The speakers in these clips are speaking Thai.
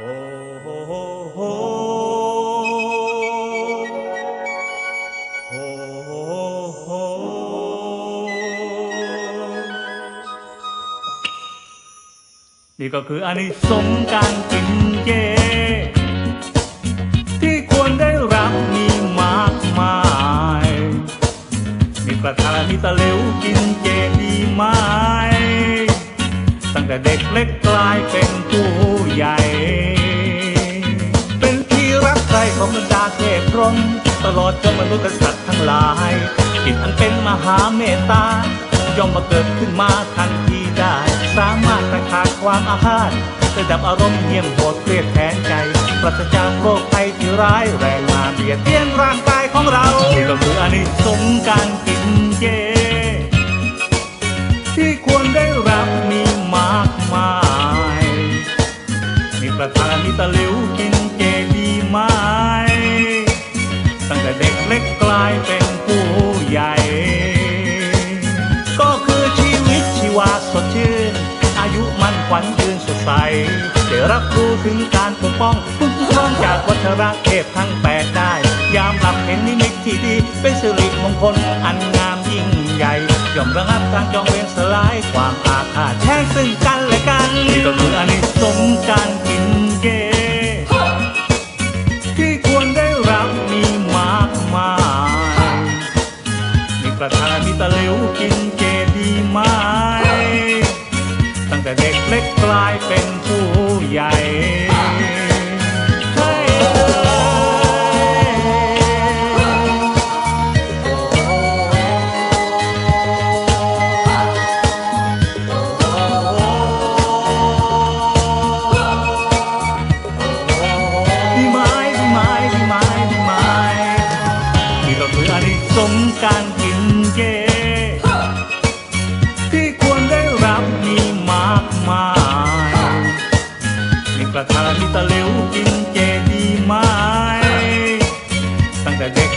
นี่ก็คืออันนี้สมการกินเจ ที่ควรได้รับมีมากมายมีประธานมีตะเหลวกินเจดีไหมตั้งแต่เด็กเล็กกลายเป็นผู้ใหญ่ บรรดาเทพพรหมตลอดจนมนุษย์และสัตว์ทั้งหลายจิตอันเป็นมหาเมตตาย่อมมาเกิดขึ้นมาทันทีได้ สามารถประขาดความอาฆาตระดับอารมณ์เยี่ยมโหดเครียดแค้นใจ ปราศจากโรคภัยที่ร้ายแรงมาเบียดเบียนร่างกายของเรานี่ก็คืออานิสงส์การกินเจ ขวัญยืนสดใสได้รับรู้ถึงการปกป้องคุ้มครองจากวัชระเทพทั้งแปดได้ ยามหลับเห็นนิมิตที่ดี เป็นสิริมงคลอันงามยิ่งใหญ่ย่อมระงับการจองเวรสลายความอาฆาตแช่งซึ่งกันและกันนี่ก็คืออานิสงส์การกินเจที่ควรได้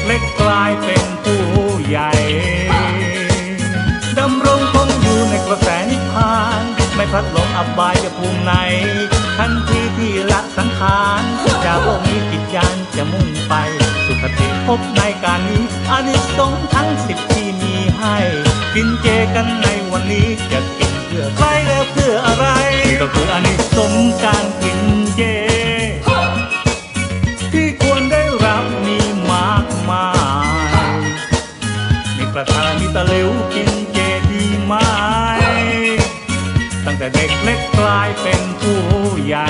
เล็กกลายเป็นผู้ใหญ่ดำรงคงอยู่ในกระแสนิพพาน ไม่พลัดหลงอับายจะภูมิไหนทันทีที่ละสังขารจากโลกนี้จิตยานจะมุ่งไป สุคติพบในการนี้อานิสงส์ทั้งสิบที่มีให้ กินเจกันในวันนี้จะกินเพื่อใครและเพื่ออะไรก็คืออานิ ระธานมีตะเหลวกินเจดีไหมตั้งแต่เด็กเล็กกลายเป็นผู้ใหญ่